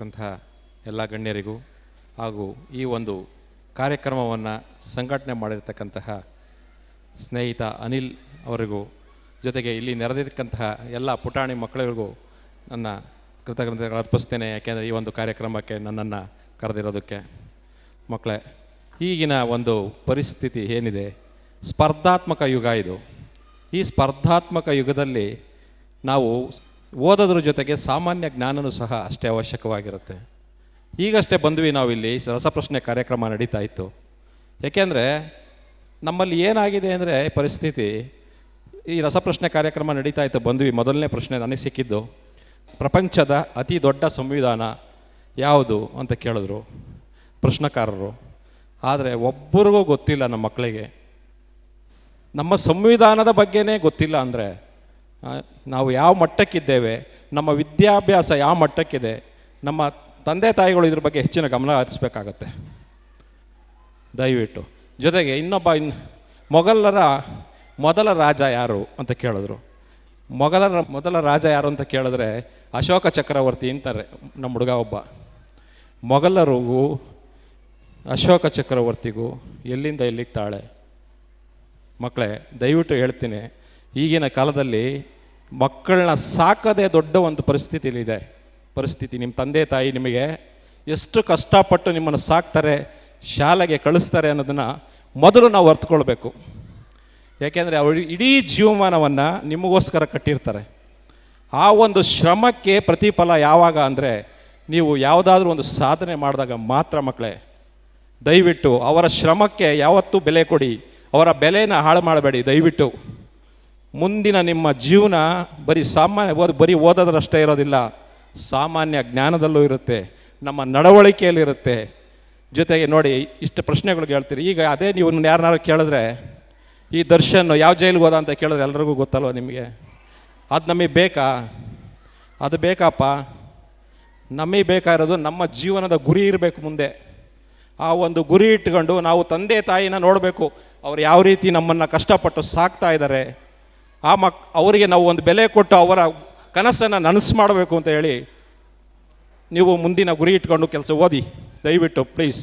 ಅಂತಹ ಎಲ್ಲ ಗಣ್ಯರಿಗೂ ಹಾಗೂ ಈ ಒಂದು ಕಾರ್ಯಕ್ರಮವನ್ನು ಸಂಘಟನೆ ಮಾಡಿರ್ತಕ್ಕಂತಹ ಸ್ನೇಹಿತ ಅನಿಲ್ ಅವರಿಗೂ ಜೊತೆಗೆ ಇಲ್ಲಿ ನೆರೆದಿರ್ತಕ್ಕಂತಹ ಎಲ್ಲ ಪುಟಾಣಿ ಮಕ್ಕಳಿಗೂ ನನ್ನ ಕೃತಜ್ಞತೆಗಳು ಅರ್ಪಿಸ್ತೇನೆ. ಯಾಕೆಂದರೆ ಈ ಒಂದು ಕಾರ್ಯಕ್ರಮಕ್ಕೆ ನನ್ನನ್ನು ಕರೆದಿರೋದಕ್ಕೆ. ಮಕ್ಕಳೇ, ಈಗಿನ ಒಂದು ಪರಿಸ್ಥಿತಿ ಏನಿದೆ? ಸ್ಪರ್ಧಾತ್ಮಕ ಯುಗ ಇದು. ಈ ಸ್ಪರ್ಧಾತ್ಮಕ ಯುಗದಲ್ಲಿ ನಾವು ಓದೋದ್ರ ಜೊತೆಗೆ ಸಾಮಾನ್ಯ ಜ್ಞಾನನೂ ಸಹ ಅಷ್ಟೇ ಅವಶ್ಯಕವಾಗಿರುತ್ತೆ. ಈಗಷ್ಟೇ ಬಂದ್ವಿ ನಾವಿಲ್ಲಿ, ರಸಪ್ರಶ್ನೆ ಕಾರ್ಯಕ್ರಮ ನಡೀತಾ ಇತ್ತು. ಏಕೆಂದರೆ ನಮ್ಮಲ್ಲಿ ಏನಾಗಿದೆ ಅಂದರೆ ಪರಿಸ್ಥಿತಿ, ಈ ರಸಪ್ರಶ್ನೆ ಕಾರ್ಯಕ್ರಮ ನಡೀತಾ ಇತ್ತು, ಬಂದ್ವಿ. ಮೊದಲನೇ ಪ್ರಶ್ನೆ ನನಗೆ ಸಿಕ್ಕಿದ್ದು, ಪ್ರಪಂಚದ ಅತಿ ದೊಡ್ಡ ಸಂವಿಧಾನ ಯಾವುದು ಅಂತ ಕೇಳಿದ್ರು ಪ್ರಶ್ನಕಾರರು. ಆದರೆ ಒಬ್ಬರಿಗೂ ಗೊತ್ತಿಲ್ಲ ನಮ್ಮ ಮಕ್ಕಳಿಗೆ. ನಮ್ಮ ಸಂವಿಧಾನದ ಬಗ್ಗೆನೇ ಗೊತ್ತಿಲ್ಲ ಅಂದರೆ ನಾವು ಯಾವ ಮಟ್ಟಕ್ಕಿದ್ದೇವೆ, ನಮ್ಮ ವಿದ್ಯಾಭ್ಯಾಸ ಯಾವ ಮಟ್ಟಕ್ಕಿದೆ, ನಮ್ಮ ತಂದೆ ತಾಯಿಗಳು ಇದ್ರ ಬಗ್ಗೆ ಹೆಚ್ಚಿನ ಗಮನ ಹರಿಸಬೇಕಾಗತ್ತೆ. ದಯವಿಟ್ಟು. ಜೊತೆಗೆ ಇನ್ನೊಬ್ಬ ಇನ್, ಮೊಘಲರ ಮೊದಲ ರಾಜ ಯಾರು ಅಂತ ಕೇಳಿದ್ರು. ಮೊಘಲರ ಮೊದಲ ರಾಜ ಯಾರು ಅಂತ ಕೇಳಿದ್ರೆ ಅಶೋಕ ಚಕ್ರವರ್ತಿ ಅಂತಾರೆ, ನಮ್ಮ ಹುಡುಗ ಒಬ್ಬ. ಮೊಘಲರಿಗೂ ಅಶೋಕ ಚಕ್ರವರ್ತಿಗೂ ಎಲ್ಲಿಂದ ಎಲ್ಲಿಗೆ ತಾಳೆ ಮಕ್ಕಳೇ, ದಯವಿಟ್ಟು ಹೇಳ್ತೀನಿ, ಈಗಿನ ಕಾಲದಲ್ಲಿ ಮಕ್ಕಳನ್ನ ಸಾಕದೆ ದೊಡ್ಡ ಒಂದು ಪರಿಸ್ಥಿತಿಲಿದೆ ಪರಿಸ್ಥಿತಿ ನಿಮ್ಮ ತಂದೆ ತಾಯಿ ನಿಮಗೆ ಎಷ್ಟು ಕಷ್ಟಪಟ್ಟು ನಿಮ್ಮನ್ನು ಸಾಕ್ತಾರೆ, ಶಾಲೆಗೆ ಕಳಿಸ್ತಾರೆ ಅನ್ನೋದನ್ನು ಮೊದಲು ನಾವು ಅರ್ಥಕೊಳ್ಬೇಕು. ಯಾಕೆಂದರೆ ಅವರು ಇಡೀ ಜೀವಮಾನವನ್ನು ನಿಮಗೋಸ್ಕರ ಕಟ್ಟಿರ್ತಾರೆ. ಆ ಒಂದು ಶ್ರಮಕ್ಕೆ ಪ್ರತಿಫಲ ಯಾವಾಗ ಅಂದರೆ ನೀವು ಯಾವುದಾದ್ರೂ ಒಂದು ಸಾಧನೆ ಮಾಡಿದಾಗ ಮಾತ್ರ ಮಕ್ಕಳೇ. ದಯವಿಟ್ಟು ಅವರ ಶ್ರಮಕ್ಕೆ ಯಾವತ್ತೂ ಬೆಲೆ ಕೊಡಿ, ಅವರ ಬೆಲೆನ ಹಾಳು ಮಾಡಬೇಡಿ, ದಯವಿಟ್ಟು. ಮುಂದಿನ ನಿಮ್ಮ ಜೀವನ ಬರೀ ಸಾಮಾನ್ಯ ಓದ್ ಬರೀ ಓದೋದ್ರಷ್ಟೇ ಇರೋದಿಲ್ಲ. ಸಾಮಾನ್ಯ ಜ್ಞಾನದಲ್ಲೂ ಇರುತ್ತೆ, ನಮ್ಮ ನಡವಳಿಕೆಯಲ್ಲಿರುತ್ತೆ. ಜೊತೆಗೆ ನೋಡಿ, ಇಷ್ಟು ಪ್ರಶ್ನೆಗಳಿಗೆ ಹೇಳ್ತೀರಿ ಈಗ ಅದೇ ನೀವು ಯಾರನ್ನಾರು ಕೇಳಿದ್ರೆ, ಈ ದರ್ಶನ್ ಯಾವ ಜೈಲಿಗೆ ಹೋದ ಅಂತ ಕೇಳಿದ್ರೆ ಎಲ್ರಿಗೂ ಗೊತ್ತಲ್ವ ನಿಮಗೆ? ಅದು ನಮಗೆ ಬೇಕಾ? ಅದು ಬೇಕಪ್ಪ. ನಮಗೆ ಬೇಕಾಗಿರೋದು ನಮ್ಮ ಜೀವನದ ಗುರಿ ಇರಬೇಕು ಮುಂದೆ. ಆ ಒಂದು ಗುರಿ ಇಟ್ಕೊಂಡು ನಾವು ತಂದೆ ತಾಯಿನ ನೋಡಬೇಕು. ಅವ್ರು ಯಾವ ರೀತಿ ನಮ್ಮನ್ನು ಕಷ್ಟಪಟ್ಟು ಸಾಕ್ತಾ ಇದ್ದಾರೆ. ಆ ಮಕ್, ಅವರಿಗೆ ನಾವು ಒಂದು ಬೆಲೆ ಕೊಟ್ಟು ಅವರ ಕನಸನ್ನು ನನಸು ಮಾಡಬೇಕು ಅಂತ ಹೇಳಿ ನೀವು ಮುಂದಿನ ಗುರಿ ಇಟ್ಕೊಂಡು ಕೆಲಸ ಓದಿ. ದಯವಿಟ್ಟು ಪ್ಲೀಸ್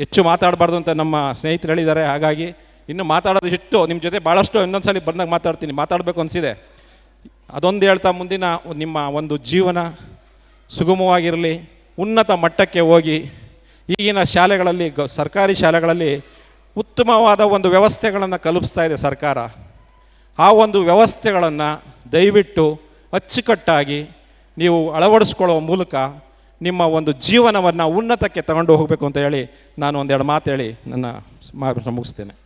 ಹೆಚ್ಚು ಮಾತಾಡಬಾರ್ದು ಅಂತ ನಮ್ಮ ಸ್ನೇಹಿತರು ಹೇಳಿದ್ದಾರೆ. ಹಾಗಾಗಿ ಇನ್ನು ಮಾತಾಡೋದು ಇಷ್ಟು ನಿಮ್ಮ ಜೊತೆ ಭಾಳಷ್ಟು ಇನ್ನೊಂದು ಸಲ ಬಂದಾಗ ಮಾತಾಡ್ತೀನಿ. ಮಾತಾಡಬೇಕು ಅನಿಸಿದೆ. ಅದೊಂದು ಹೇಳ್ತಾ ಮುಂದಿನ ನಿಮ್ಮ ಒಂದು ಜೀವನ ಸುಗಮವಾಗಿರಲಿ. ಉನ್ನತ ಮಟ್ಟಕ್ಕೆ ಹೋಗಿ. ಈಗಿನ ಶಾಲೆಗಳಲ್ಲಿ ಗ ಸರ್ಕಾರಿ ಶಾಲೆಗಳಲ್ಲಿ ಉತ್ತಮವಾದ ಒಂದು ವ್ಯವಸ್ಥೆಗಳನ್ನು ಕಲ್ಪಿಸ್ತಾ ಇದೆ ಸರ್ಕಾರ. ಆ ಒಂದು ವ್ಯವಸ್ಥೆಗಳನ್ನು ದಯವಿಟ್ಟು ಅಚ್ಚುಕಟ್ಟಾಗಿ ನೀವು ಅಳವಡಿಸ್ಕೊಳ್ಳುವ ಮೂಲಕ ನಿಮ್ಮ ಒಂದು ಜೀವನವನ್ನು ಉನ್ನತಕ್ಕೆ ತಗೊಂಡು ಹೋಗಬೇಕು ಅಂತ ಹೇಳಿ ನಾನು ಒಂದೆರಡು ಮಾತು ಹೇಳಿ ನನ್ನ ಮುಗಿಸ್ತೇನೆ.